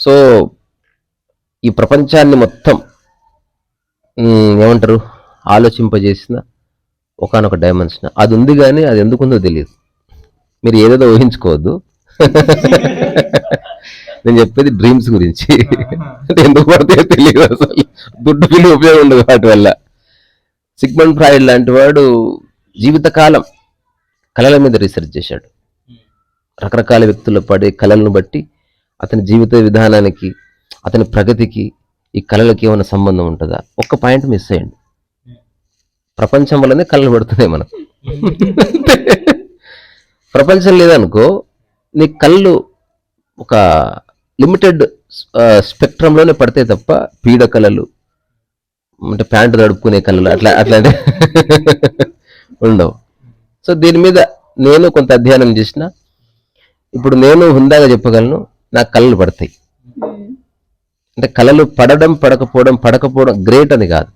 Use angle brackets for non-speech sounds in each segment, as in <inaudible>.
So ఈ ప్రపంచాన్ని మొత్తం ఏమంటారు? ఆలోచింపజేసిన ఒకనొక డైమెన్షన్ అది ఉంది కానీ అది ఎందుకు ఉందో తెలియదు మీరు ఏదేదో ఊహించుకోవద్దు. <laughs> నేను చెప్పేది డ్రీమ్స్ గురించి. అంటే ఎందుకు పడితే తెలియదు అసలు. దుడ్డు విలువ ఉపయోగం ఉండదు వాటి వల్ల. సిగ్మండ్ ఫ్రాయిడ్ లాంటి వాడు జీవితకాలం కళల మీద రీసెర్చ్ చేశాడు. రకరకాల వ్యక్తులు పడే కళలను బట్టి అతని జీవిత విధానానికి అతని ప్రగతికి ఈ కళలకి ఏమైనా సంబంధం ఉంటుందా? ఒక్క పాయింట్ మిస్ అయ్యండి ప్రపంచం వల్లనే కళలు పడుతున్నాయి మనం ప్రపంచం లేదనుకో నీ కళ్ళు ఒక లిమిటెడ్ స్పెక్ట్రంలోనే పడితే తప్ప పీడ కళలు అంటే ప్యాంటు తడుపుకునే కళలు అట్లా అట్లాంటి ఉండవు. సో దీని మీద నేను కొంత అధ్యయనం చేసిన. ఇప్పుడు నేను హుందాగా చెప్పగలను నాకు కళలు పడతాయి. అంటే కళలు పడడం పడకపోవడం పడకపోవడం గ్రేట్ అని కాదు.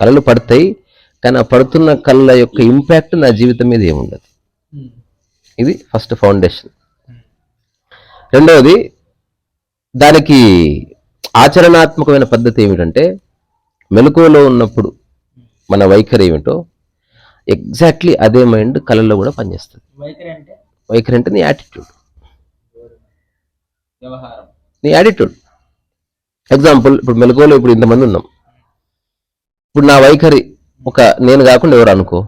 కళలు పడతాయి కానీ ఆ పడుతున్న కళ్ళ యొక్క ఇంపాక్ట్ నా జీవితం మీద ఏముండదు. ఇది ఫస్ట్ ఫౌండేషన్ రెండవది దానికి ఆచరణాత్మకమైన పద్ధతి ఏమిటంటే మెలకువలో ఉన్నప్పుడు మన వైఖరి ఏమిటో ఎగ్జాక్ట్లీ అదే మైండ్ కళల్లో కూడా పనిచేస్తుంది. వైఖరి అంటే? నీ యాటిట్యూడ్ నీ యాటిట్యూడ్ ఎగ్జాంపుల్ ఇప్పుడు మెలకువలో ఇప్పుడు ఇంతమంది ఉన్నాం. ఇప్పుడు నా వైఖరి ఒక నేను కాకుండా ఎవరు అనుకో?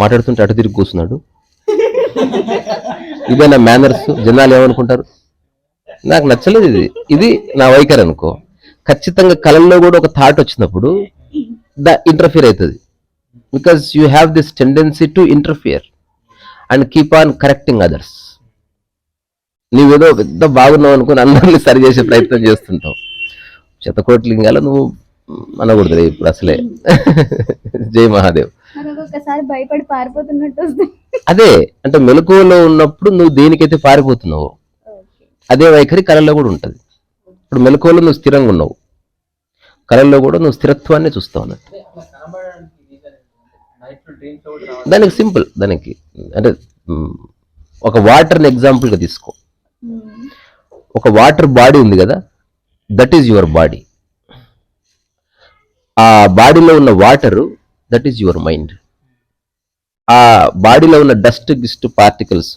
మాట్లాడుతుంటే అటు తిరిగి కూర్చున్నాడు. ఇదే నా మేనర్స్ జనాలు ఏమనుకుంటారు? నాకు నచ్చలేదు ఇది. ఇది నా వైఖరి అనుకో. ఖచ్చితంగా కళల్లో కూడా ఒక థాట్ వచ్చినప్పుడు ద ఇంటర్ఫియర్ అవుతుంది. Because you have this tendency to interfere and keep on correcting others నీవేదో పెద్ద బాగున్నావు అనుకుని అందరినీ సరి చేసే ప్రయత్నం చేస్తుంటావు. శతకోట్లింగాల నువ్వు అనకూడదు ఇప్పుడు అసలే. జై మహాదేవ్. భయపడి పారిపోతున్నట్టు అదే అంటే మెలకువలో ఉన్నప్పుడు నువ్వు దేనికైతే పారిపోతున్నావు అదే వైఖరి కళల్లో కూడా ఉంటుంది. ఇప్పుడు మెలకువలో నువ్వు స్థిరంగా ఉన్నావు. కళల్లో కూడా నువ్వు స్థిరత్వాన్ని చూస్తావు అన్నట్టు. దానికి సింపుల్ దానికి అంటే ఒక వాటర్ని ఎగ్జాంపుల్గా తీసుకో. ఒక వాటర్ బాడీ ఉంది కదా దట్ ఈజ్ యువర్ బాడీ ఆ బాడీలో ఉన్న water that is your mind ఆ బాడీలో ఉన్న డస్ట్ గిస్ట్ పార్టికల్స్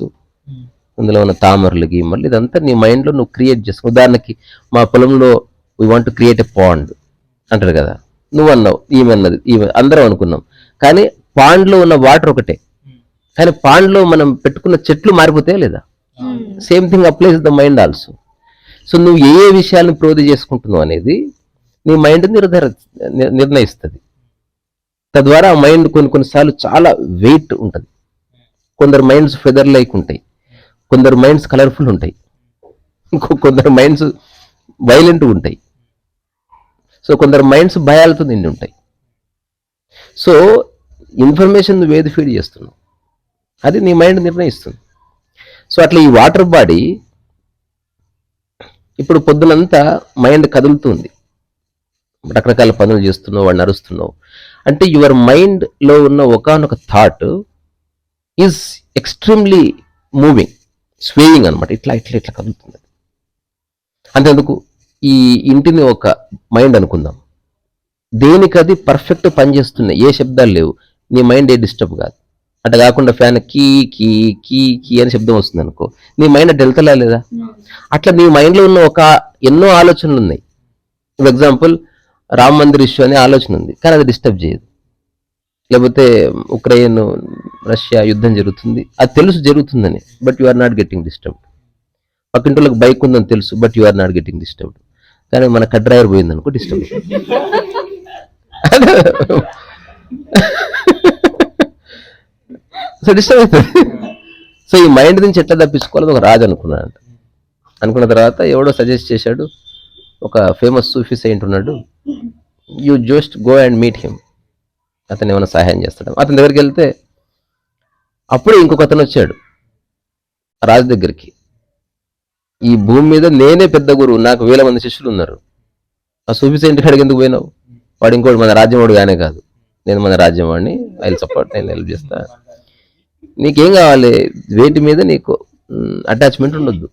అందులో ఉన్న తామరలు గీమర్లు ఇదంతా నీ మైండ్లో నువ్వు క్రియేట్ చేసుకో ఉదాహరణకి మా పొలంలో we want create a pond అంటారు కదా నువ్వు అన్నావు ఈమె అన్నది ఈమె అందరం అనుకున్నాం. కానీ పాండ్లో ఉన్న వాటర్ ఒకటే. కానీ పాండ్లో మనం పెట్టుకున్న చెట్లు మారిపోతాయా లేదా? Same thing applies the mind also so నువ్వు ఏ ఏ విషయాలను ప్రోధి చేసుకుంటున్నావు అనేది నీ మైండ్ నిర్ధార నిర్ణయిస్తుంది. తద్వారా ఆ మైండ్ కొన్ని కొన్నిసార్లు చాలా వెయిట్ ఉంటుంది. కొందరు మైండ్స్ ఫెదర్ లైక్ ఉంటాయి. కొందరు మైండ్స్ కలర్ఫుల్ ఉంటాయి. ఇంకో కొందరు మైండ్స్ వైలెంట్ ఉంటాయి. సో కొందరు మైండ్స్ భయాలతో నిండి ఉంటాయి. సో ఇన్ఫర్మేషన్ నువ్వు ఏది ఫీడ్ చేస్తున్నావు? అది నీ మైండ్ నిర్ణయిస్తుంది. సో అట్లా ఈ వాటర్ బాడీ ఇప్పుడు పొద్దునంతా మైండ్ కదులుతుంది. రకరకాల పనులు చేస్తున్నావు వాడిని అరుస్తున్నావు అంటే యువర్ మైండ్లో ఉన్న ఒకనొక thought is extremely moving swaying అనమాట ఇట్లా ఇట్లా ఇట్లా కదులుతుంది. అంతేందుకు ఈ ఇంటిని ఒక మైండ్ అనుకుందాం. దేనికి అది పర్ఫెక్ట్ పనిచేస్తున్నాయి? ఏ శబ్దాలు లేవు. నీ మైండ్ ఏ డిస్టర్బ్ కాదు. అట్లా కాకుండా ఫ్యాన్ కీ కీ కీ కీ అని శబ్దం వస్తుంది అనుకో. నీ మైండ్ అటు వెళ్తలే లేదా? అట్లా నీ మైండ్లో ఉన్న ఒక ఎన్నో ఆలోచనలు ఉన్నాయి. For example Ram Mandir issue అనే ఆలోచన ఉంది. కానీ అది డిస్టర్బ్ చేయదు. లేకపోతే ఉక్రెయిన్ రష్యా యుద్ధం జరుగుతుంది. అది తెలుసు జరుగుతుందని but you are not getting disturbed పక్కింటోళ్ళకి bike ఉందని తెలుసు but you are not getting disturbed కానీ మన కట్ డ్రైవర్ పోయింది అనుకో డిస్టర్బ్ సో డిస్టర్బ్ అవుతుంది సో ఈ మైండ్ నుంచి ఎట్లా తప్పించుకోవాలని ఒక రాజు అనుకున్నాడు అనుకున్న తర్వాత ఎవడో సజెస్ట్ చేశాడు ఒక ఫేమస్ సూఫీ సెయింట్ ఉన్నాడు you just go and meet him అతను ఏమైనా సహాయం చేస్తాడు? అతని దగ్గరికి వెళ్తే అప్పుడే ఇంకొక అతను వచ్చాడు రాజు దగ్గరికి. ఈ భూమి మీద నేనే పెద్ద గురువు నాకు వేల మంది శిష్యులు ఉన్నారు. ఆ సూఫీ సెయింట్ కాడికి ఎందుకు పోయినావు? వాడు ఇంకోటి మన రాజ్యం వాడు గానే కాదు. నేను మన రాజ్యం వాడిని ఐ సపోర్ట్ నేను హెల్ప్ చేస్తాను నీకేం కావాలి? వేటి మీద నీకు అటాచ్మెంట్ ఉండొద్దు.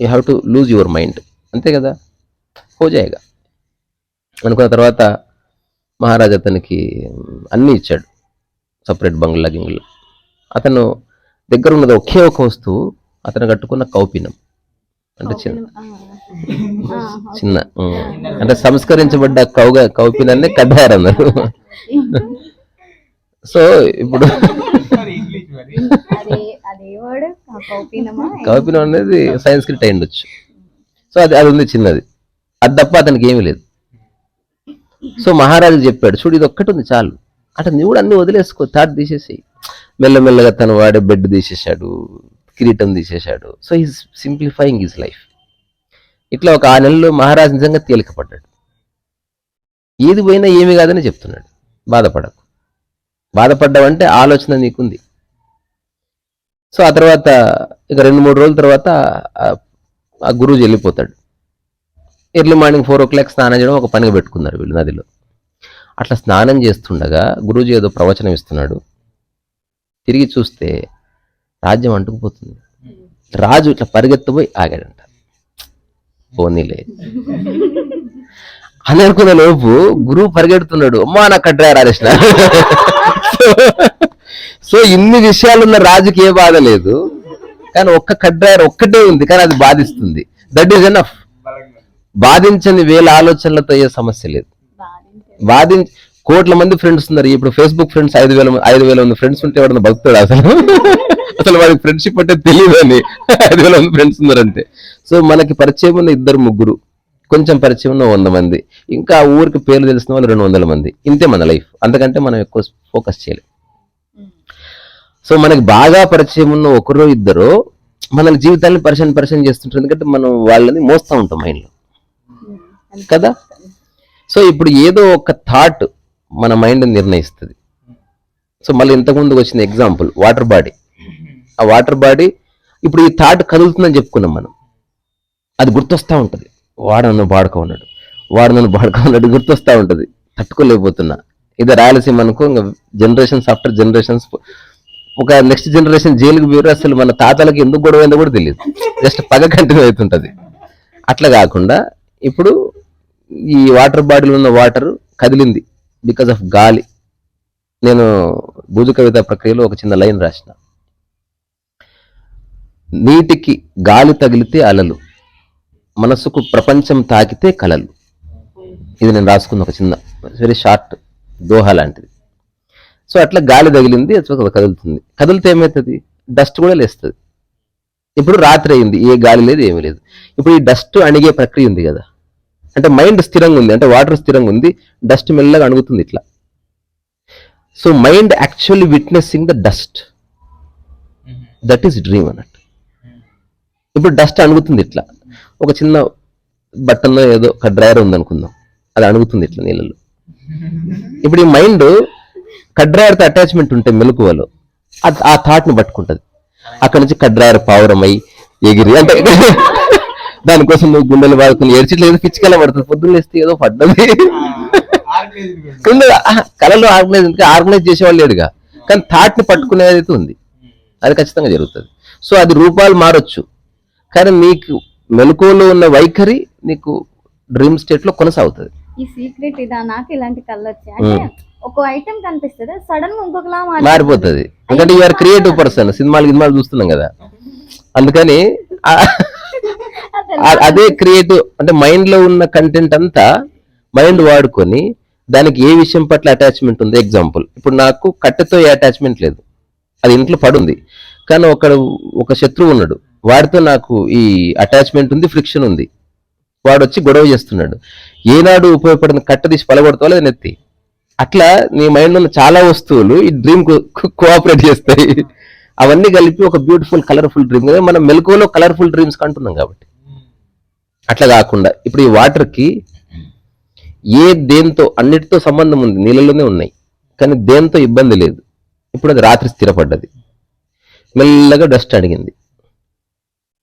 You have to lose your mind అంతే కదా? హోజాయిగా అనుకున్న తర్వాత మహారాజ్ అతనికి అన్నీ ఇచ్చాడు. సపరేట్ బంగ్లా గింగ్లా. అతను దగ్గర ఉన్నది ఒకే ఒక వస్తువు అతను కట్టుకున్న కౌపినం. అంటే చిన్న. చిన్న. అంటే సంస్కరించబడ్డ కౌగా కౌపినాన్ని కడ్డారు అన్నారు <laughs> సో ఇప్పుడు కౌపినం అనేది సంస్కృట్ అయి ఉండొచ్చు సో అది అది ఉంది చిన్నది. అది తప్ప అతనికి ఏమీ లేదు. సో మహారాజు చెప్పాడు చూడు ఇది ఒక్కటి ఉంది చాలు. అంటే నువ్వు కూడా అన్ని వదిలేసుకో థాట్ తీసేసి మెల్లమెల్లగా తను వాడే బెడ్ తీసేశాడు కిరీటం తీసేశాడు. So is simplifying his life ఇట్లా ఒక ఆ నెలలో మహారాజు నిజంగా తేలికపడ్డాడు. ఏది పోయినా ఏమి కాదని చెప్తున్నాడు. బాధపడకు. బాధపడ్డావంటే ఆలోచన నీకుంది. సో ఆ తర్వాత ఇక రెండు మూడు రోజుల తర్వాత ఆ- ఆ గురువు వెళ్ళిపోతాడు. Early morning four o'clock స్నానం చేయడం ఒక పనిగా పెట్టుకున్నారు వీళ్ళు నదిలో. అట్లా స్నానం చేస్తుండగా గురూజీ ఏదో ప్రవచనం ఇస్తున్నాడు. తిరిగి చూస్తే రాజ్యం అంటుకుపోతుంది. రాజు ఇట్లా పరిగెత్తపోయి ఆగాడంట. పోనీలే. అని అనుకున్న లోపు గురువు పరిగెడుతున్నాడు. అమ్మా నాకు కట్రా రారేసిన <laughs> సో ఇన్ని విషయాలున్న రాజుకి ఏ బాధ లేదు. కానీ ఒక్క కడ్రాయర్ ఒక్కటే ఉంది కానీ అది బాధిస్తుంది. దట్ ఈస్ ఎనఫ్ బాధించని వేల ఆలోచనలతో ఏ సమస్య లేదు. బాధించే బాధించ కోట్ల మంది ఫ్రెండ్స్ ఉన్నారు. ఇప్పుడు ఫేస్బుక్ ఫ్రెండ్స్ ఐదు వేల ఐదు వేల మంది ఫ్రెండ్స్ ఉంటే ఎవడన్నా భక్తుడు అసలు? అసలు వాడికి ఫ్రెండ్షిప్ అంటే తెలియదని ఐదు వేల మంది ఫ్రెండ్స్ ఉన్నారంటే. సో మనకి పరిచయం ఉన్న ఇద్దరు ముగ్గురు కొంచెం పరిచయం ఉన్న వంద మంది ఇంకా ఊరికి పేర్లు తెలిసిన వాళ్ళు రెండు వందల మంది. ఇంతే మన లైఫ్ అంతకంటే మనం ఎక్కువ ఫోకస్ చేయలేం. సో మనకి బాగా పరిచయం ఉన్న ఒకరో ఇద్దరు మన జీవితాన్ని పరిచయం పరిచయం చేస్తుంటారు. ఎందుకంటే మనం వాళ్ళని మోస్తూ ఉంటాం మైండ్లో కదా? సో ఇప్పుడు ఏదో ఒక థాట్ మన మైండ్ నిర్ణయిస్తుంది. సో మళ్ళీ ఇంతకుముందుకు వచ్చిన ఎగ్జాంపుల్ వాటర్ బాడీ ఆ వాటర్ బాడీ ఇప్పుడు ఈ థాట్ కదులుతుందని చెప్పుకున్నాం మనం. అది గుర్తొస్తూ ఉంటుంది. వాడు నన్ను బాడుకో ఉన్నాడు. వాడు నన్ను బాడుకో ఉన్నాడు గుర్తొస్తూ ఉంటుంది. తట్టుకోలేకపోతున్నా. ఇది రాయలసీమ అనుకో ఇంకా జనరేషన్స్ ఆఫ్టర్ జనరేషన్స్ ఒక నెక్స్ట్ జనరేషన్ జైలుకి పోయారు అసలు మన తాతలకి ఎందుకు గొడవ అయిందో కూడా తెలియదు. జస్ట్ పగ కంటిన్యూ అవుతుంటుంది. అట్లా కాకుండా ఇప్పుడు ఈ వాటర్ బాడీలో ఉన్న వాటర్ కదిలింది బికాస్ ఆఫ్ గాలి. నేను భూజ కవిత ప్రక్రియలో ఒక చిన్న లైన్ రాసిన. నీటికి గాలి తగిలితే అలలు మనసుకు ప్రపంచం తాకితే కలలు. ఇది నేను రాసుకున్న ఒక చిన్న వెరీ షార్ట్ దోహ లాంటిది. సో అట్లా గాలి తగిలింది కదులుతుంది. కదిలితే ఏమవుతుంది డస్ట్ కూడా లేస్తుంది. ఇప్పుడు రాత్రి అయింది ఏ గాలి లేదు ఏమీ లేదు. ఇప్పుడు ఈ డస్ట్ అణిగే ప్రక్రియ ఉంది కదా. అంటే మైండ్ స్థిరంగా ఉంది అంటే వాటర్ స్థిరంగా ఉంది డస్ట్ మెల్లగా అణుగుతుంది ఇట్లా. So mind actually witnessing the dust. That is dream అన్నట్టు. ఇప్పుడు డస్ట్ అణుగుతుంది ఇట్లా. ఒక చిన్న బట్టల్లో ఏదో ఒక డ్రైయర్ ఉంది అనుకుందాం అది అణుగుతుంది ఇట్లా నీళ్ళలో <laughs> ఇప్పుడు ఈ మైండ్ కడ్రాయర్తో అటాచ్మెంట్ ఉంటే మెలకువలో. ఆ- ఆ థాట్ని పట్టుకుంటది. అక్కడ నుంచి కడ్రాయర్ పావురమై ఎగిరి అంటే <laughs> దానికోసం నువ్వు గుండెలు బాదుకుని ఏడ్చిట్లు ఏదో పిచ్చికెళ్ళ పడుతుంది. పొద్దున్న లేస్తే ఏదో పడ్డది. <laughs> కింద కళలో ఆర్గనైజ్ ఆర్గనైజ్ చేసేవాళ్ళు లేడుగా కానీ థాట్ని పట్టుకునేది అయితే ఉంది అది ఖచ్చితంగా జరుగుతుంది. సో అది రూపాలు మారొచ్చు. కానీ నీకు మెలకువలో ఉన్న వైఖరి నీకు డ్రీమ్ స్టేట్లో కొనసాగుతుంది. ఈ సీక్రెట్ ఇదా? నాకు ఇలాంటి కళ్ళు వచ్చాయి ఒక ఐటమ్ కనిపిస్తుంది సడన్గా ఇంకొకలా మారి మారిపోతుంది. ఎందుకంటే యూఆర్ క్రియేటివ్ పర్సన్ సినిమాలు సినిమాలు చూస్తున్నాం కదా. అందుకని అదే క్రియేటివ్ అంటే మైండ్లో ఉన్న కంటెంట్ అంతా మైండ్ వాడుకొని దానికి ఏ విషయం పట్ల అటాచ్మెంట్ ఉంది? ఎగ్జాంపుల్ ఇప్పుడు నాకు కట్టెతో ఏ అటాచ్మెంట్ లేదు. అది ఇంట్లో పడుంది. కానీ ఒక ఒక శత్రువు ఉన్నాడు. వాడితో నాకు ఈ అటాచ్మెంట్ ఉంది ఫ్రిక్షన్ ఉంది. వాడు వచ్చి గొడవ చేస్తున్నాడు. ఏనాడు ఉపయోగపడిన కట్ట తీసి పలగొడతావు లేదా నెత్తి? అట్లా నీ మైండ్ ఉన్న చాలా వస్తువులు ఈ డ్రీమ్ కోఆపరేట్ చేస్తాయి. అవన్నీ కలిపి ఒక బ్యూటిఫుల్ కలర్ఫుల్ డ్రీమ్ కదా మనం మెలకువలో కలర్ఫుల్ డ్రీమ్స్ అంటున్నాం కాబట్టి. అట్లా కాకుండా ఇప్పుడు ఈ వాటర్కి ఏ దేంతో అన్నిటితో సంబంధం ఉంది? నీళ్ళలోనే ఉన్నాయి. కానీ దేంతో ఇబ్బంది లేదు. ఇప్పుడు అది రాత్రి స్థిరపడ్డది. మెల్లగా డస్ట్ అడిగింది.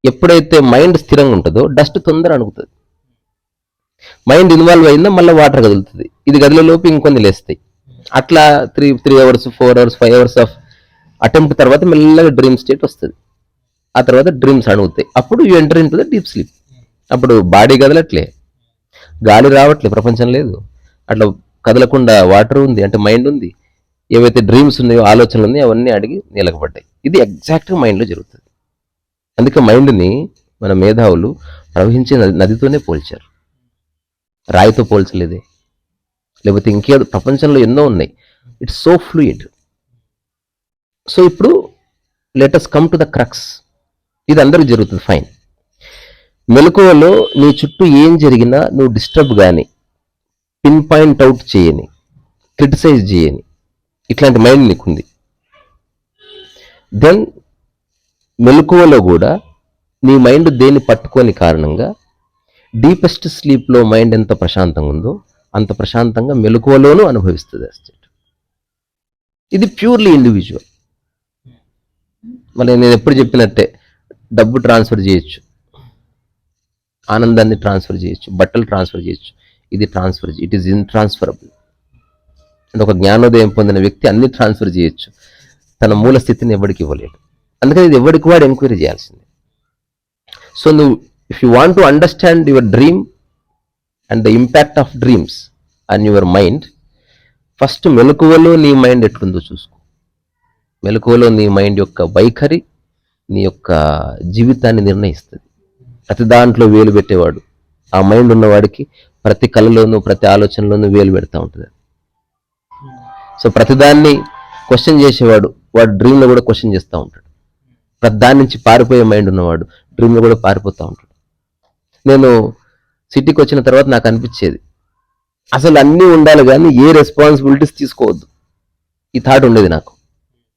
ఎప్పుడైతే మైండ్ స్థిరంగా ఉంటుందో డస్ట్ తొందర అడుగుతుంది మైండ్ ఇన్వాల్వ్ అయిందా? మళ్ళీ వాటర్ కదులుతుంది. ఇది గదిలో లోపు ఇంకొన్ని లేస్తాయి. అట్లా three three hours four hours five hours of attempt తర్వాత మెల్లగా డ్రీమ్ స్టేట్ వస్తుంది. ఆ తర్వాత డ్రీమ్స్ అణుగుతాయి అప్పుడు you enter into the deep sleep అప్పుడు బాడీ కదలట్లే. గాలి రావట్లే ప్రపంచం లేదు. అట్లా కదలకుండా వాటర్ ఉంది అంటే మైండ్ ఉంది. ఏవైతే డ్రీమ్స్ ఉన్నాయో ఆలోచనలు ఉన్నాయో అవన్నీ అడిగి నిలకబడ్డాయి. ఇది ఎగ్జాక్ట్గా మైండ్లో జరుగుతుంది. అందుకే మైండ్ని మన మేధావులు ప్రవహించే నది- నదితోనే పోల్చారు. రాయితో పోల్చలేదే. లేకపోతే ఇంకేదో ప్రపంచంలో ఎన్నో ఉన్నాయి. ఇట్స్ సో ఫ్లూయిడ్ సో ఇప్పుడు let us come to the crux ఇది అందరికి జరుగుతుంది. ఫైన్ మెలకువలో నీ చుట్టూ ఏం జరిగినా నువ్వు డిస్టర్బ్ కానీ పిన్ పాయింట్ అవుట్ చేయని క్రిటిసైజ్ చేయని ఇట్లాంటి మైండ్ నీకుంది. దెన్ మెలకువలో కూడా నీ మైండ్ దేన్ని పట్టుకోని కారణంగా డీపెస్ట్ స్లీప్లో మైండ్ ఎంత ప్రశాంతంగా ఉందో అంత ప్రశాంతంగా మెలకువలోనూ అనుభవిస్తుంది స్టేట్. ఇది ప్యూర్లీ ఇండివిజువల్. మళ్ళీ నేను ఎప్పుడు చెప్పినట్టే డబ్బు ట్రాన్స్ఫర్ చేయొచ్చు. ఆనందాన్ని ట్రాన్స్ఫర్ చేయొచ్చు. బట్టలు ట్రాన్స్ఫర్ చేయొచ్చు. ఇది transfer it is in transferable అంటే ఒక జ్ఞానోదయం పొందిన వ్యక్తి అన్ని ట్రాన్స్ఫర్ చేయొచ్చు. తన మూల స్థితిని ఎవరికి ఇవ్వలేడు. అందుకని ఇది ఎవరికి వాడు ఎంక్వైరీ చేయాల్సింది. సో నువ్వు if you want to understand your dream and the impact of dreams and your mind first మెలకువలో నీ మైండ్ ఎట్లుందో చూసుకో. మెలకువలో నీ మైండ్ యొక్క వైఖరి నీ యొక్క జీవితాన్ని నిర్ణయిస్తుంది. ప్రతి దాంట్లో వేలు పెట్టేవాడు. ఆ మైండ్ ఉన్నవాడికి ప్రతి కళలోనూ ప్రతి ఆలోచనలోనూ వేలు పెడతా ఉంటుంది. సో ప్రతిదాన్ని క్వశ్చన్ చేసేవాడు. వాడు డ్రీమ్లో కూడా క్వశ్చన్ చేస్తూ ఉంటాడు. ప్రతి దాని నుంచి పారిపోయే మైండ్ ఉన్నవాడు డ్రీమ్లో కూడా పారిపోతూ ఉంటాడు. నేను సిటీకి వచ్చిన తర్వాత నాకు అనిపించేది. అసలు అన్నీ ఉండాలి కానీ ఏ రెస్పాన్సిబిలిటీస్ తీసుకోవద్దు. ఈ థాట్ ఉండేది నాకు.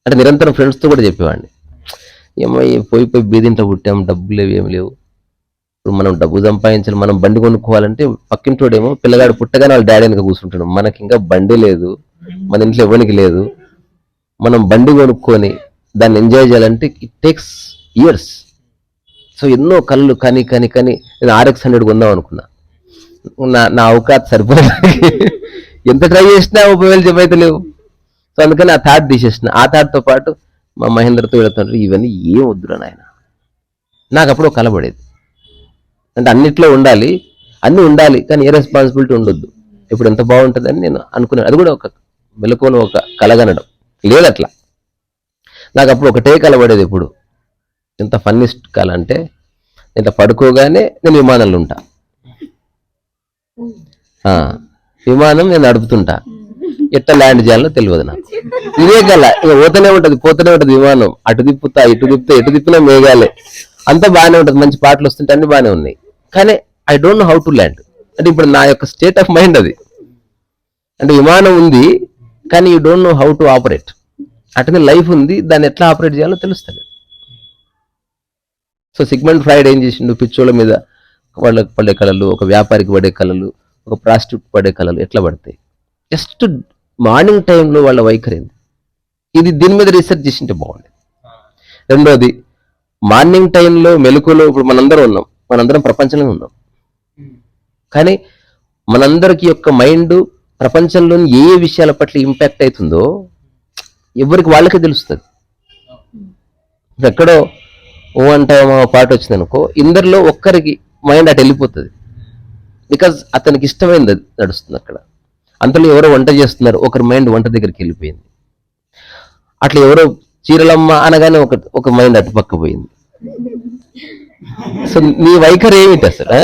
అంటే నిరంతరం ఫ్రెండ్స్తో కూడా చెప్పేవాడిని. ఏమో పోయి పోయి బీదింట్లో పుట్టాం డబ్బులు లేవు ఏమి లేవు. ఇప్పుడు మనం డబ్బు సంపాదించాలి మనం బండి కొనుక్కోవాలంటే పక్కింటోడేమో పిల్లగాడు పుట్టగానే వాళ్ళ డాడీ వెనక కూర్చుంటాడు. మనకి ఇంకా బండి లేదు మన ఇంట్లో ఇవ్వనికి లేదు. మనం బండి కొనుక్కొని దాన్ని ఎంజాయ్ చేయాలంటే ఇట్ టేక్స్ ఇయర్స్ సో ఎన్నో కళ్ళు కని కని కని నేను ఆర్ఎక్స్ హండ్రెడ్ కొందాం అనుకున్నా. నా నా అవకాశం సరిపోలేదు. ఎంత ట్రై చేసినా ముప్పై వేలు లేవు సో అందుకని ఆ థాట్ తీసేసిన. ఆ థాట్తో పాటు మా మహేంద్రతో వెళుతుంటారు ఇవన్నీ ఏం వద్దురా నాయన? నాకు అప్పుడు ఒక అంటే అన్నిట్లో ఉండాలి అన్నీ ఉండాలి కానీ ఏ రెస్పాన్సిబిలిటీ ఉండొద్దు. ఇప్పుడు ఎంత బాగుంటుందని నేను అనుకున్నాను. అది కూడా ఒక మెలకువను ఒక కలగనడం. లేదు అట్లా. నాకు అప్పుడు ఒకటే కలబడేది ఇప్పుడు ఎప్పుడు. ఎంత ఫన్నిస్ట్ కల అంటే ఇట్లా పడుకోగానే నేను విమానంలో ఉంటా. ఆ, విమానం నేను నడుపుతుంటా. ఎట్లా ల్యాండ్ చేయాలో తెలియదు నాకు. ఇదే కల పోతూనే ఉంటది పోతూనే ఉంటది విమానం. అటు తిప్పుతా ఇటు తిప్పుతా ఎటు తిప్పినా మేఘాలే. అంతా బాగానే ఉంటది మంచి పాటలు వస్తుంటే అన్ని బాగానే ఉన్నాయి. కానీ I don't know how to land అంటే ఇప్పుడు నా యొక్క స్టేట్ ఆఫ్ మైండ్ అది. అంటే విమానం ఉంది కానీ you don't know how to operate అట్లనే లైఫ్ ఉంది దాన్ని ఎట్లా ఆపరేట్ చేయాలో తెలుస్తుంది సో సిగ్మెంట్ ఫ్రైడ్ ఏం చేసిండు? పిచ్చోళ్ళ మీద వాళ్ళకి పడే కళలు ఒక వ్యాపారికి పడే కళలు ఒక ప్రాస్టిట్యూట్ పడే కళలు ఎట్లా పడతాయి? జస్ట్ మార్నింగ్ టైంలో వాళ్ళ వైఖరి ఏంది? ఇది దీని మీద రీసెర్చ్ చేసింటే బాగుంది రెండోది మార్నింగ్ టైంలో మెలకులో ఇప్పుడు మనందరం ఉన్నాం. మనందరం ప్రపంచంలో ఉన్నాం. కానీ మనందరికి యొక్క మైండ్ ప్రపంచంలోని ఏ ఏ విషయాల పట్ల ఇంపాక్ట్ అవుతుందో ఎవరికి వాళ్ళకే తెలుస్తుంది. ఎక్కడో ఓ అంటామో పాట వచ్చింది అనుకో ఇందరిలో ఒక్కరికి మైండ్ అటు వెళ్ళిపోతుంది. బికాజ్ అతనికి ఇష్టమైనది అది నడుస్తుంది అక్కడ. అంతలో ఎవరో వంట చేస్తున్నారు ఒకరి మైండ్ వంట దగ్గరికి వెళ్ళిపోయింది. అట్లా ఎవరో చీరలమ్మ అనగానే ఒక ఒక మైండ్ అటు పక్క పోయింది. సో నీ వైఖరి ఏమిటి అసలు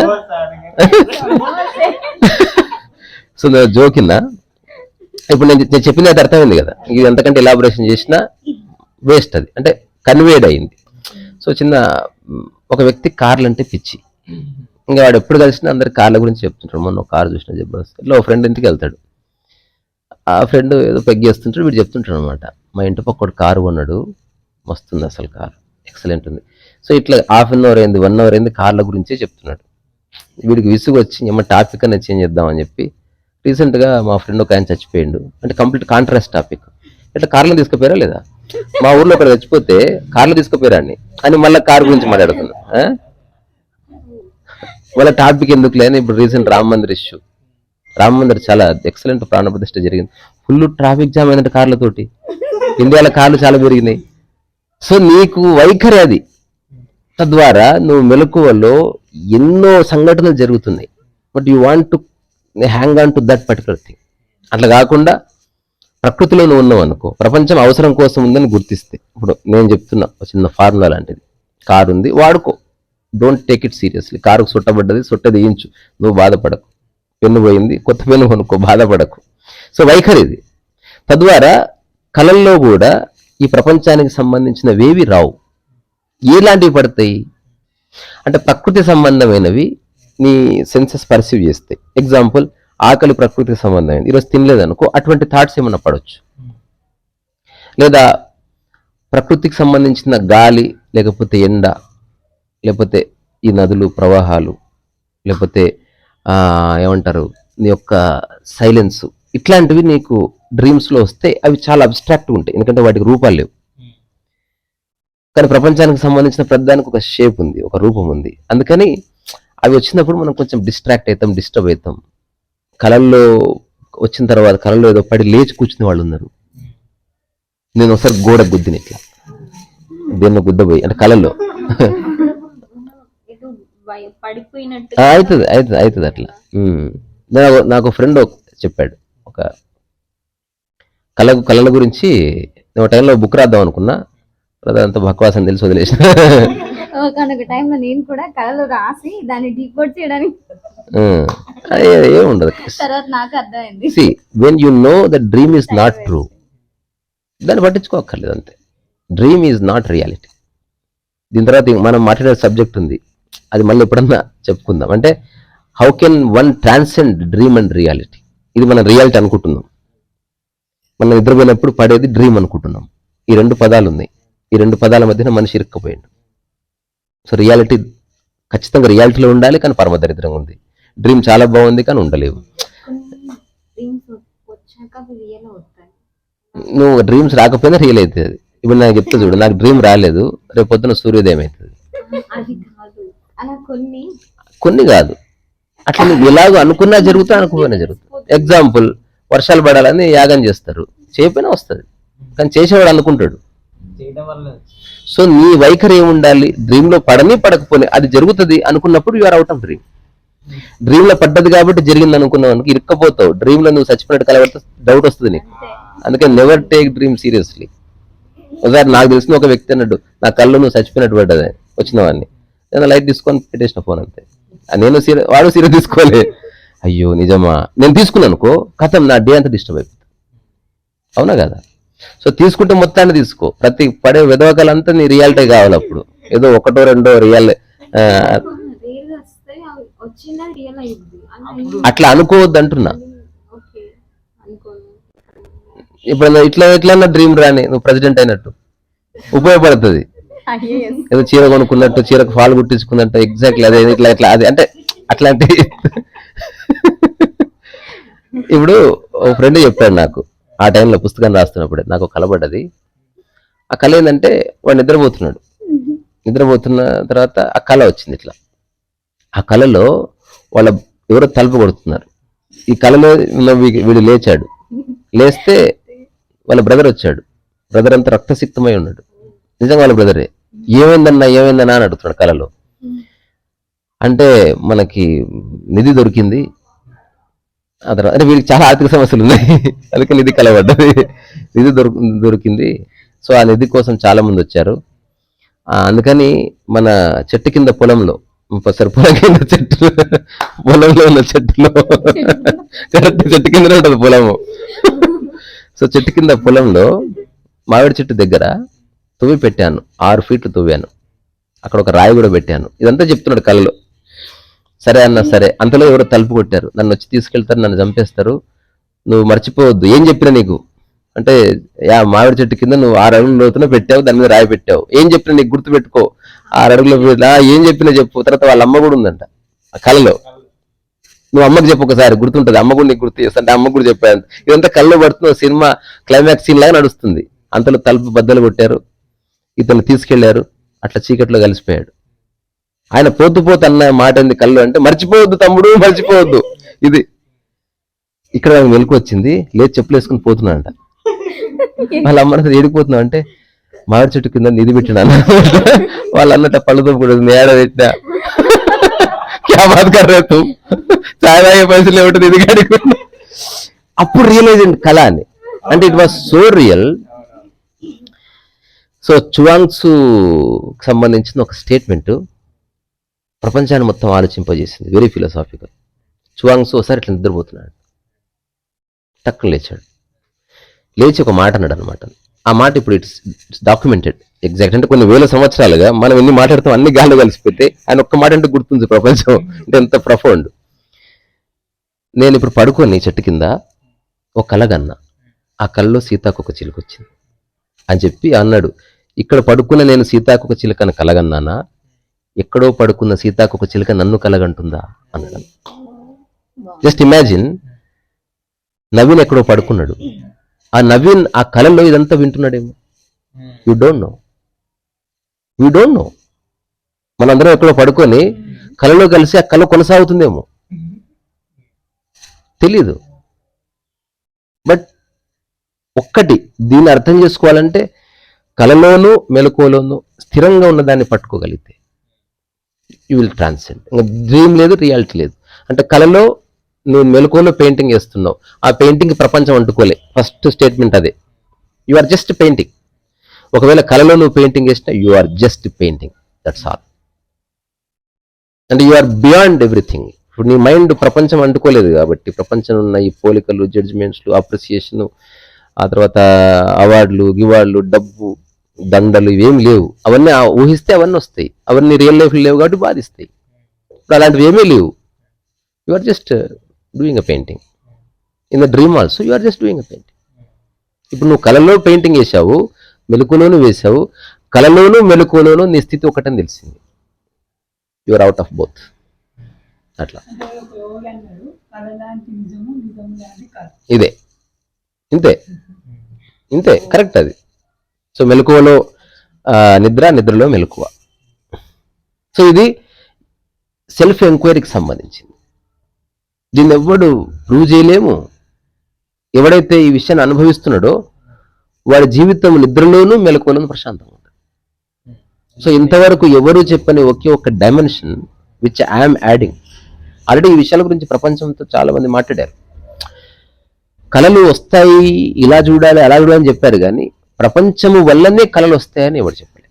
సో నేను ఇప్పుడు నేను నేను చెప్పినది అర్థమైంది కదా. ఇది ఎంతకంటే ఎలాబరేషన్ చేసినా వేస్ట్ అది. అంటే కన్వేడ్ అయింది. సో చిన్న ఒక వ్యక్తి కార్లు అంటే పిచ్చి. ఇంకా వాడు ఎప్పుడు కలిసినా అందరు కార్ల గురించి చెప్తుంటాడు మొన్న కారు చూసిన జబర్దస్త్ ఇట్లా ఒక ఫ్రెండ్ ఇంటికి వెళ్తాడు. ఆ ఫ్రెండ్ ఏదో పెగ్ చేస్తుంటాడు వీడు చెప్తుంటాడు అనమాట మా ఇంటి పక్క ఒకటి కారు కొన్నాడు. మస్తుంది అసలు కారు. ఎక్సలెంట్ ఉంది. సో ఇట్లా హాఫ్ అన్ అవర్ అయింది వన్ అవర్ అయింది కార్ల గురించే చెప్తున్నాడు. వీడికి విసుగు వచ్చి ఏమో టాపిక్ అనేది చేంజ్ చేద్దామని చెప్పి రీసెంట్గా మా ఫ్రెండ్ ఒక ఆయన చచ్చిపోయిండు. అంటే కంప్లీట్ కాంట్రాస్ట్ టాపిక్. ఇట్లా కార్లో తీసుకుపోయారా లేదా? మా ఊర్లో ఒకడు చచ్చిపోతే కార్లు తీసుకుపోయారా అని అని మళ్ళీ కార్ గురించి మాట్లాడుతున్నా మళ్ళీ వాళ్ళ టాపిక్ ఎందుకు లేని ఇప్పుడు రీసెంట్ రామ్ మందిర్ ఇష్యూ. రామ్ మందిర్ చాలా ఎక్సలెంట్ ప్రాణప్రతిష్ఠ జరిగింది. ఫుల్ ట్రాఫిక్ జామ్ అయిందంటే కార్లతోటి. ఇండియాలో కార్లు చాలా పెరిగినాయి. సో నీకు వైఖరి అది. తద్వారా నువ్వు మెలకువలో ఎన్నో సంఘటనలు జరుగుతున్నాయి. But you want to hang on to that particular thing అట్లా కాకుండా ప్రకృతిలో నువ్వు ఉన్నావు అనుకో. ప్రపంచం అవసరం కోసం ఉందని గుర్తిస్తే. ఇప్పుడు నేను చెప్తున్నా ఒక చిన్న ఫార్ములా లాంటిది. కారు ఉంది వాడుకో. డోంట్ టేక్ ఇట్ సీరియస్లీ కారుకు సుట్టబడ్డది సుట్టది వేయించు నువ్వు బాధపడకు. పెన్ను పోయింది కొత్త పెన్ను కొనుక్కో బాధపడకు. సో వైఖరి ఇది. తద్వారా కళల్లో కూడా ఈ ప్రపంచానికి సంబంధించినవేవి రావు. ఏలాంటివి పడతాయి? అంటే ప్రకృతి సంబంధమైనవి నీ సెన్సెస్ పర్సీవ్ చేస్తాయి. ఎగ్జాంపుల్ ఆకలి ప్రకృతికి సంబంధమైంది ఈరోజు తినలేదనుకో అటువంటి థాట్స్ ఏమైనా పడవచ్చు లేదా ప్రకృతికి సంబంధించిన గాలి లేకపోతే ఎండ లేకపోతే ఈ నదులు ప్రవాహాలు లేకపోతే ఏమంటారు నీ యొక్క సైలెన్స్ ఇట్లాంటివి నీకు డ్రీమ్స్లో వస్తే అవి చాలా అబ్స్ట్రాక్ట్ ఉంటాయి. ఎందుకంటే వాటికి రూపాలు లేవు. కానీ ప్రపంచానికి సంబంధించిన ప్రతిదానికి ఒక షేప్ ఉంది ఒక రూపం ఉంది. అందుకని అవి వచ్చినప్పుడు మనం కొంచెం డిస్ట్రాక్ట్ అవుతాం డిస్టర్బ్ అవుతాం. కళల్లో వచ్చిన తర్వాత కళలో ఏదో పడి లేచి కూర్చునే వాళ్ళు ఉన్నారు. నేను ఒకసారి గోడ గుద్దిన ఇట్లా. దేన్నో గుద్దపోయి అంటే కళల్లో అవుతుంది అవుతుంది అవుతుంది అట్లా. నాకు నాకు ఫ్రెండ్ చెప్పాడు ఒక కళ కళల గురించి. నేను ఒక టైంలో బుక్ రాద్దాం అనుకున్నా అదంతా బక్వాసం తెలిసి వదిలేసిన. ఒకనొక టైంలో నేను కూడా కళలు రాసి దాన్ని డీకోడ్ చేయడానికి ఏముండదు తర్వాత నాకు అర్థమైంది. See when you know the dream is not true దాన్ని పట్టించుకోక్కర్లేదు అంతే. డ్రీమ్ ఈజ్ నాట్ రియాలిటీ దీని తర్వాత మనం మాట్లాడే సబ్జెక్ట్ ఉంది. అది మళ్ళీ ఎప్పుడన్నా చెప్పుకుందాం. అంటే how can one transcend dream and reality ఇది మనం రియాలిటీ అనుకుంటున్నాం. మనం నిద్రపోయినప్పుడు పడేది డ్రీమ్ అనుకుంటున్నాం. ఈ రెండు పదాలు ఉన్నాయి. ఈ రెండు పదాల మధ్యన మనిషి ఇరుక్కుపోయాడు. సో రియాలిటీ ఖచ్చితంగా రియాలిటీలో ఉండాలి కానీ పరమదరిద్రంగా ఉంది. డ్రీమ్ చాలా బాగుంది కానీ ఉండలేవు. నువ్వు డ్రీమ్స్ రాకపోయినా రియల్ అవుతుంది. ఇప్పుడు నాకు చెప్తా చూడు నాకు డ్రీమ్ రాలేదు రేపు పొద్దున సూర్యోదయం అవుతుంది. కొన్ని కాదు. అట్లా నువ్వు ఎలాగో అనుకున్నా జరుగుతా అనుకున్నా జరుగుతుంది ఎగ్జాంపుల్ వర్షాలు పడాలని యాగం చేస్తారు. చేయకపోయినా వస్తుంది. కానీ చేసేవాడు అనుకుంటాడు. చేయడం వల్ల సో నీ వైఖరి ఏమి ఉండాలి డ్రీమ్లో పడని పడకపోని అది జరుగుతుంది అనుకున్నప్పుడు you are out of dream డ్రీమ్లో పడ్డది కాబట్టి జరిగింది అనుకున్నావు అనుకో ఇరుక్కపోతావు. డ్రీమ్లో నువ్వు చచ్చిపోయినట్టు కలబడితే డౌట్ వస్తుంది నీకు. అందుకే నెవర్ టేక్ డ్రీమ్ సీరియస్లీ ఒకసారి నాకు తెలిసిన ఒక వ్యక్తి అన్నాడు నా కళ్ళు నువ్వు చచ్చిపోయినట్టు పడ్డది వచ్చిన వాడిని. నేను లైట్ తీసుకొని పెట్టేసిన ఫోన్ అంతే. నేను సీరియస్ వాడు సీరియస్ తీసుకోలే. అయ్యో నిజమా? నేను తీసుకున్నాను అనుకో కథం నా డే అంతా డిస్టర్బ్ అయిపోతుంది. అవునా కదా? సో తీసుకుంటే మొత్తాన్ని తీసుకో. ప్రతి పడే విధవకలంతా నీ రియాలిటీ కావాలి అప్పుడు ఏదో ఒకటో రెండో రియల్ అట్లా అనుకోవద్దు అంటున్నా ఇప్పుడు ఇట్లా ఎట్లన్నా డ్రీమ్ రాని నువ్వు ప్రెసిడెంట్ అయినట్టు. ఉపయోగపడుతుంది. ఏదో చీర కొనుక్కున్నట్టు చీరకు ఫాల్ కుట్టించుకున్నట్టు ఎగ్జాక్ట్లీ అదే ఇట్లా ఇట్లా అది. అంటే అట్లాంటి <laughs> ఇప్పుడు ఫ్రెండ్ చెప్పాడు నాకు. ఆ టైంలో పుస్తకం రాస్తున్నప్పుడు నాకు కలబడ్డది పడ్డది. ఆ కళ ఏంటంటే వాడు నిద్రపోతున్నాడు. నిద్రపోతున్న తర్వాత ఆ కళ వచ్చింది ఇట్లా. ఆ కళలో వాళ్ళ ఎవరో తలుపు కొడుతున్నారు. ఈ కళలో వీడు లేచాడు. లేస్తే వాళ్ళ బ్రదర్ వచ్చాడు. బ్రదర్ అంతా రక్తసిక్తమై ఉన్నాడు. నిజంగా వాళ్ళ బ్రదరే. ఏమైందన్నా ఏమైందన్నా అని అడుగుతున్నాడు కళలో అంటే మనకి నిధి దొరికింది. ఆ తర్వాత అంటే వీడికి చాలా ఆర్థిక సమస్యలు ఉన్నాయి. <laughs> అందుకే నిధి కలబడ్డది నిధి దొరికి దొరికింది. సో ఆ నిధి కోసం చాలా మంది వచ్చారు. అందుకని మన చెట్టు కింద పొలంలో సరే పొలం కింద చెట్టు పొలంలో ఉన్న చెట్టులో. <laughs> కరెక్ట్ చెట్టు కింద ఉంటుంది పొలము. సో చెట్టు కింద పొలంలో మామిడి చెట్టు దగ్గర తువ్వి పెట్టాను. ఆరు ఫీట్లు తువ్వాను. అక్కడ ఒక రాయి కూడా పెట్టాను. ఇదంతా చెప్తున్నాడు కళ్ళలో సరే అన్న సరే. అంతలో ఎవరో తలుపు కొట్టారు. నన్ను వచ్చి తీసుకెళ్తారు నన్ను చంపేస్తారు. నువ్వు మర్చిపోవద్దు. ఏం చెప్పినా నీకు? అంటే యా మామిడి చెట్టు కింద నువ్వు ఆరు అడుగుల లోతున పెట్టావు దాని మీద రాయి పెట్టావు. ఏం చెప్పినా నీకు గుర్తు పెట్టుకో ఆరు అడుగుల ఏం చెప్పినా చెప్పు. తర్వాత వాళ్ళ అమ్మ కూడా ఉందంట. ఆ కళలో నువ్వు అమ్మకి చెప్పు ఒకసారి గుర్తుంటది. అమ్మ కూడా నీకు గుర్తు చేస్తా అంటే అమ్మ కూడా చెప్పాను ఇదంతా కళ్ళు పడుతున్న సినిమా క్లైమాక్స్ సీన్ లాగా నడుస్తుంది. అంతలో తలుపు బద్దలు కొట్టారు. ఇతను తీసుకెళ్ళారు. అట్లా చీకట్లో కలిసిపోయాడు. ఆయన పోతు పోతూ అన్న మాట ఏంది కళ్ళు అంటే మర్చిపోవద్దు తమ్ముడు మర్చిపోవద్దు. ఇది. ఇక్కడ నాకు మెలకు వచ్చింది లేదు చెప్పులు వేసుకుని పోతున్నాడంట. వాళ్ళ అమ్మ ఏడిపోతున్నావు అంటే మామిడి చెట్టు కింద నిధి పెట్టినా వాళ్ళ అన్నట్టు పళ్ళతో కూడా నేడ పెట్టినా. క్యా బాత్ కర్ చాయ్ తాగే పైసలు ఏమిటి నిధి కాడికి అప్పుడు రియలైజ్ అయింది కళ అని. అంటే it was so real so చువాంగ్స్ సంబంధించిన ఒక స్టేట్మెంట్ ప్రపంచాన్ని మొత్తం ఆలోచింపజేసింది. వెరీ ఫిలాసాఫికల్ చువాంగ్సు ఒకసారి ఇట్లా నిద్రపోతున్నాడు. టక్కున లేచాడు. లేచి ఒక మాట అన్నాడు అనమాట ఆ మాట ఇప్పుడు ఇట్స్ ఇట్స్ డాక్యుమెంటెడ్ ఎగ్జాక్ట్ అంటే కొన్ని వేల సంవత్సరాలుగా మనం ఎన్ని మాట్లాడతాం అన్ని గాలు కలిసిపోతే ఆయన ఒక్క మాట అంటే గుర్తుంది ప్రపంచం. అంటే ఎంత ప్రఫౌండ్ నేను ఇప్పుడు పడుకొని చెట్టు కింద ఒక కలగన్నా ఆ కళ్ళలో సీతాకొక చిలుక వచ్చింది. అని చెప్పి అన్నాడు. ఇక్కడ పడుకున్న నేను సీతాకొక చిలుకను కలగన్నానా ఎక్కడో పడుకున్న సీతాకొక చిలుక నన్ను కలగంటుందా అన్నాడు జస్ట్ ఇమాజిన్ నవీన్ ఎక్కడో పడుకున్నాడు. ఆ నవీన్ ఆ కళలో ఇదంతా వింటున్నాడేమో. You don't know you don't know మనందరం ఎక్కడో పడుకొని కళలో కలిసి ఆ కళ కొనసాగుతుందేమో. తెలీదు. బట్ ఒక్కటి దీన్ని అర్థం చేసుకోవాలంటే కళలోనూ మెలకువలోనూ స్థిరంగా ఉన్న దాన్ని పట్టుకోగలిగితే యూ విల్ ట్రాన్సెండ్ ఇంకా డ్రీమ్ లేదు రియాలిటీ లేదు. అంటే కళలో నువ్వు మెలకువలో పెయింటింగ్ వేస్తున్నావు. ఆ పెయింటింగ్ ప్రపంచం అంటుకోలే. ఫస్ట్ స్టేట్మెంట్ అదే. యు ఆర్ జస్ట్ పెయింటింగ్ ఒకవేళ కళలో నువ్వు పెయింటింగ్ వేసినా you are just painting that's all అంటే యు ఆర్ బియాండ్ ఎవ్రీథింగ్ ఇప్పుడు నీ మైండ్ ప్రపంచం అంటుకోలేదు కాబట్టి ప్రపంచం ఉన్న ఈ పోలికలు జడ్జిమెంట్స్లు అప్రిసియేషన్ ఆ తర్వాత అవార్డులు గివార్డులు డబ్బు దండలు ఇవేం లేవు. అవన్నీ ఊహిస్తే అవన్నీ వస్తాయి. అవన్నీ రియల్ లైఫ్ లేవు కాబట్టి బాధిస్తాయి. ఇప్పుడు అలాంటివి ఏమీ లేవు. You are just doing a painting in the dream also you are just doing a painting ఇప్పుడు నువ్వు కళలో పెయింటింగ్ వేసావు మెలకులోను వేసావు కళలోను మెలకులోను నీ స్థితి ఒకటని తెలిసింది. You are out of both అట్లా. ఇదే. ఇంతే. ఇంతే. కరెక్ట్ అది. సో మెలకువలో నిద్ర నిద్రలో మెలకువ. సో ఇది సెల్ఫ్ ఎంక్వైరీకి సంబంధించింది. దీన్ని ఎవ్వడు ప్రూవ్ చేయలేము. ఎవడైతే ఈ విషయాన్ని అనుభవిస్తున్నాడో వాడి జీవితం నిద్రలోనూ మెలకువలోనూ ప్రశాంతంగా ఉంటుంది. సో ఇంతవరకు ఎవరు చెప్పని ఒకే ఒక dimension which I'm adding already ఈ విషయాల గురించి ప్రపంచంతో చాలా మంది మాట్లాడారు. కళలు వస్తాయి ఇలా చూడాలి అలా చూడాలని చెప్పారు కానీ ప్రపంచము వల్లనే కళలు వస్తాయని ఎవరు చెప్పలేదు.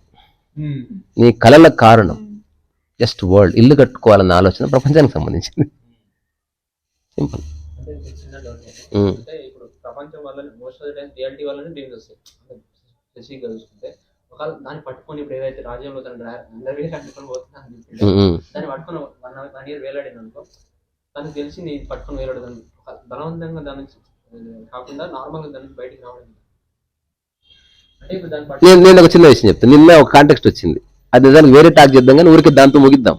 నీ కళల కారణం జస్ట్ వరల్డ్ ఇల్లు కట్టుకోవాలన్న ఆలోచన ప్రపంచానికి సంబంధించింది. సింపుల్ ప్రపంచం వల్ల most of the time reality వల్లనే డ్రీమ్స్ వస్తాయి. అంటే స్పెసిఫిక్గా చూసుకుంటే ఒకవేళ దాన్ని పట్టుకొని ఇప్పుడు ఏదైతే రాజ్యంలో తన పోతున్నా. దాన్ని పట్టుకొని వన్ వన్ ఇయర్ వేలాడింది అనుకో తనకు తెలిసి నీ పట్టుకొని దాన్ని బలవంతంగా దాని నుంచి ఆ, కాకుండా నార్మల్గా దాని నుంచి బయటికి రావడం అంటే ఇప్పుడు దాన్ని పట్టు నేను నేను ఒక చిన్న విషయం చెప్తాను నిన్న ఒక కాంటెక్స్ట్ వచ్చింది. అది నిజానికి వేరే టాక్ చేద్దాం కానీ ఊరికి దాంతో ముగిద్దాం.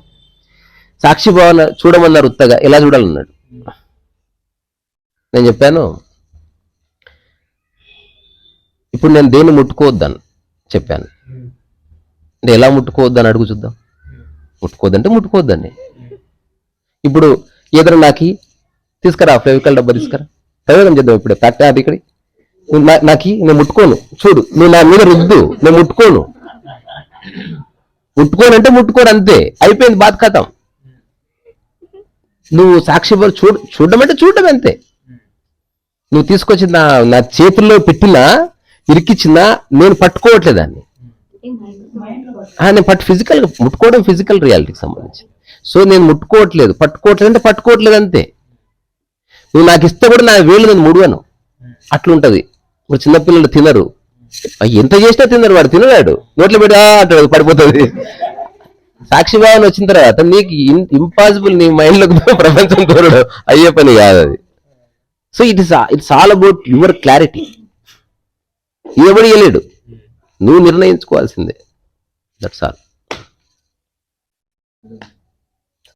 సాక్షి భవన్ చూడమన్నారు ఉత్తగా. ఎలా చూడాలన్నాడు? నేను చెప్పాను. ఇప్పుడు నేను దేన్ని ముట్టుకోవద్దని చెప్పాను. అంటే ఎలా ముట్టుకోవద్దని అడుగు చూద్దాం. ముట్టుకోవద్దంటే ముట్టుకోవద్దండి. ఇప్పుడు ఏదైనా నాకి తీసుకురా ఫ్లెవికల్ డబ్బా తీసుకురా. ప్రయోగం చేద్దాం ఇప్పుడు. కట్ట అది నాకి నేను ముట్టుకోను. చూడు నువ్వు నా మీద రుద్దు. నేను ముట్టుకోను. ముట్టుకోను అంటే అంతే. అయిపోయింది బాధ కథం నువ్వు సాక్షి చూడ చూడడం అంటే చూడడం అంతే. నువ్వు తీసుకొచ్చి నా నా చేతుల్లో పెట్టినా ఇరికిచ్చినా నేను పట్టుకోవట్లేదు దాన్ని. నేను పట్టు ఫిజికల్ ముట్టుకోవడం ఫిజికల్ రియాలిటీకి సంబంధించి. సో నేను ముట్టుకోవట్లేదు. పట్టుకోవట్లేదు అంటే పట్టుకోవట్లేదు అంతే. నువ్వు నాకు ఇస్తే కూడా నా వేలు నేను ముడువను. అట్లుంటది. ఇప్పుడు చిన్నపిల్లలు తినరు. ఎంత చేసినా తిన్నారు వాడు తినలేడు. నోట్లో పెట్టి అంటాడు పడిపోతుంది. సాక్షి భావన వచ్చిన తర్వాత నీకు ఇంపాసిబుల్ నీ మైండ్లోకి ప్రపంచం కోరడం అయ్యే పని కాదు అది. So it is it's all about your clarity ఎవడు ఇవ్వలేడు నువ్వు నిర్ణయించుకోవాల్సిందే. That's all